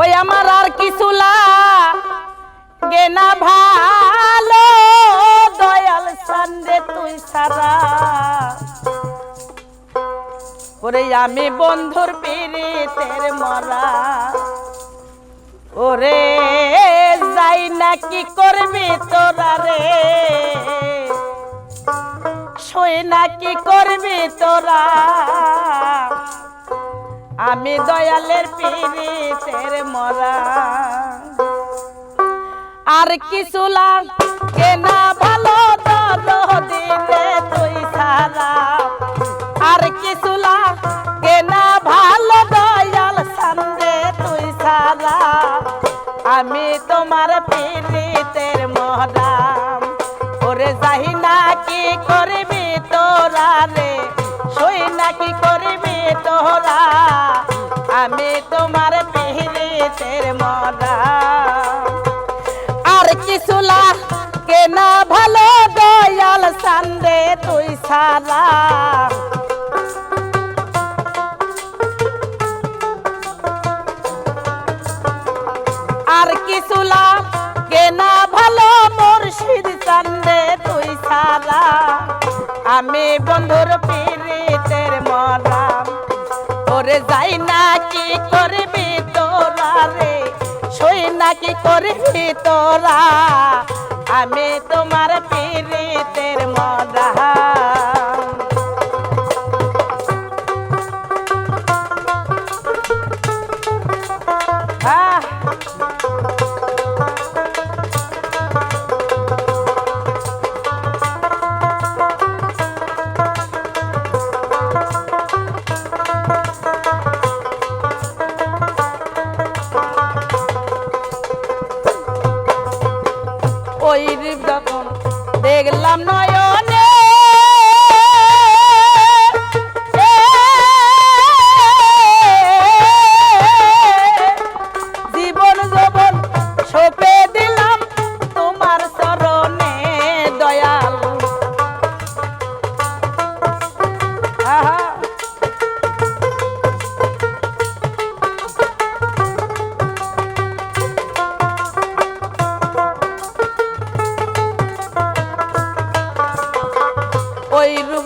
ওই আমার আর কিছু গেনা ভালো, দয়াল সান্দে তুই সারা। ওরে আমি বন্ধুর পিড়িতের মরা। ওরে যাই না কি করবি তোরা রে? সই না কি করবি তোরা? আমি দয়ালের পিড়িতের মরা। আর কিছু লাগ কেনা ভালো দিতে তুই সারা আমি তোমার পিড়িতের মহরাম আর কিছু লাগে না ভালো দয়াল সান্দে তুই সারা? আর কিছু লাগে না ভালো মুর্শিদ চান্দে তুই সারা? আমি বন্ধুর পিড়িতের মরাম ওরে যাই না, কি করবি তোরা রে? সই না, কি করবি তোরা? আমি তোমার পিড়িতের মরাম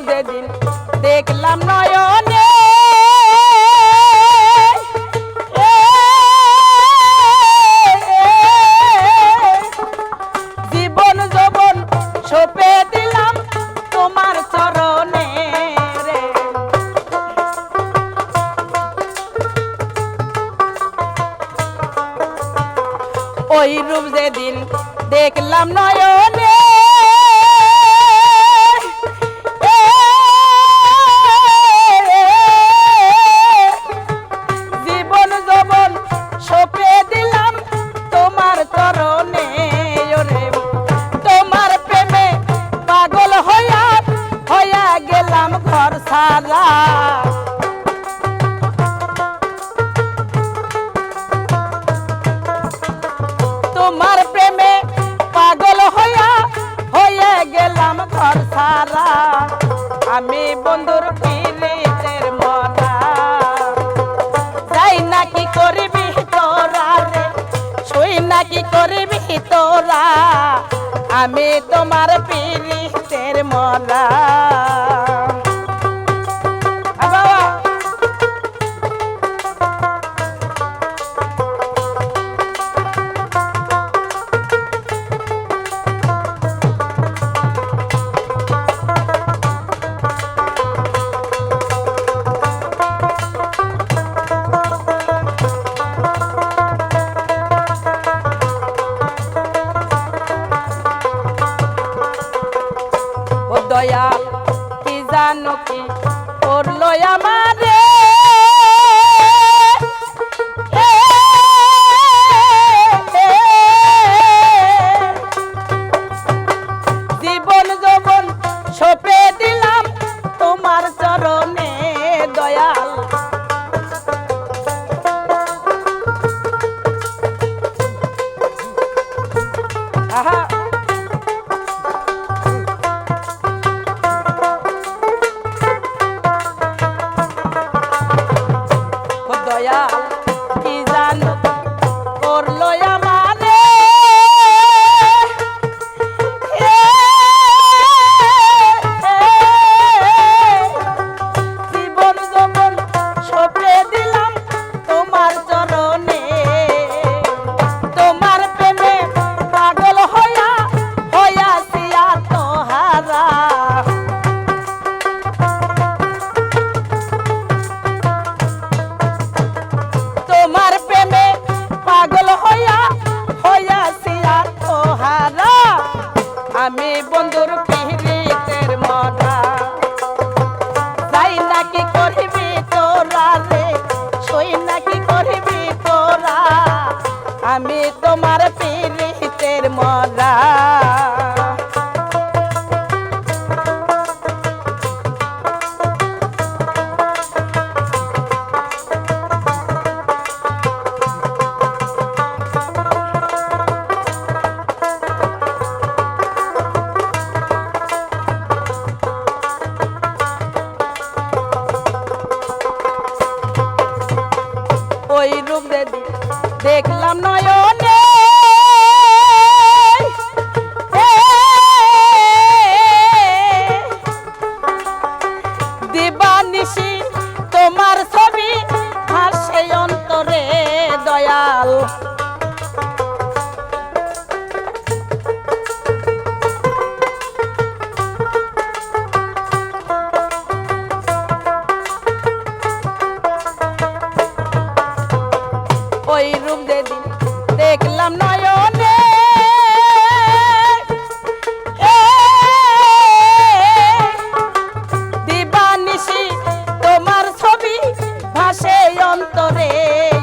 যেদিন দেখলাম নয়নে জীবন যবন সপে দিলাম তোমার চরণে ওই রূপ যেদিন দেখলাম নয়নে আমি বন্ধুর পিলিতের মনা যাই নাকি করবি তোরা রে শুই নাকি করবি তোরা। আমি তোমার পিলিতের মরা দয়াল কি জানো কি করল আমার? দয়া কি জান? করল অন্তরে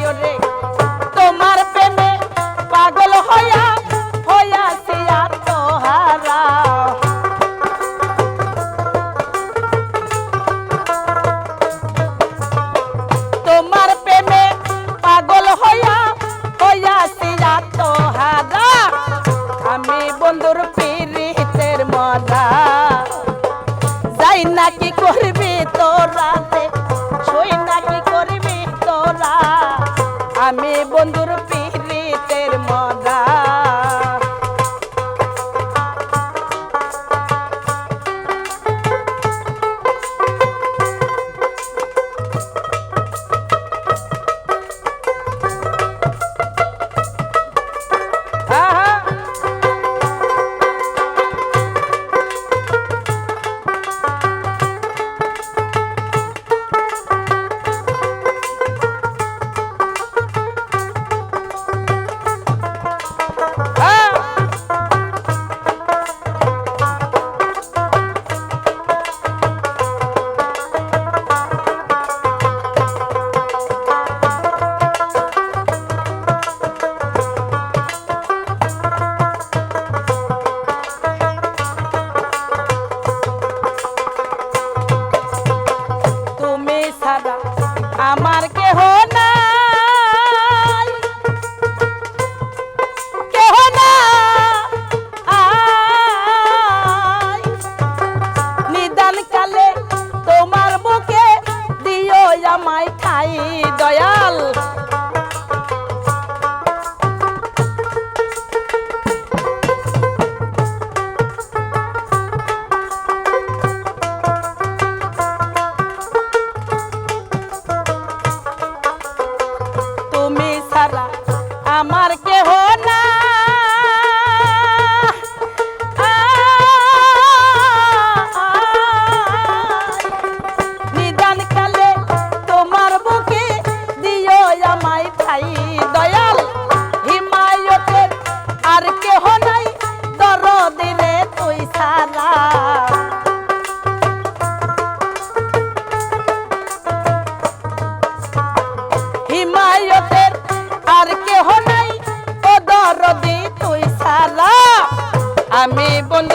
আমায় খাই দয়াল। আমার কেহ আমি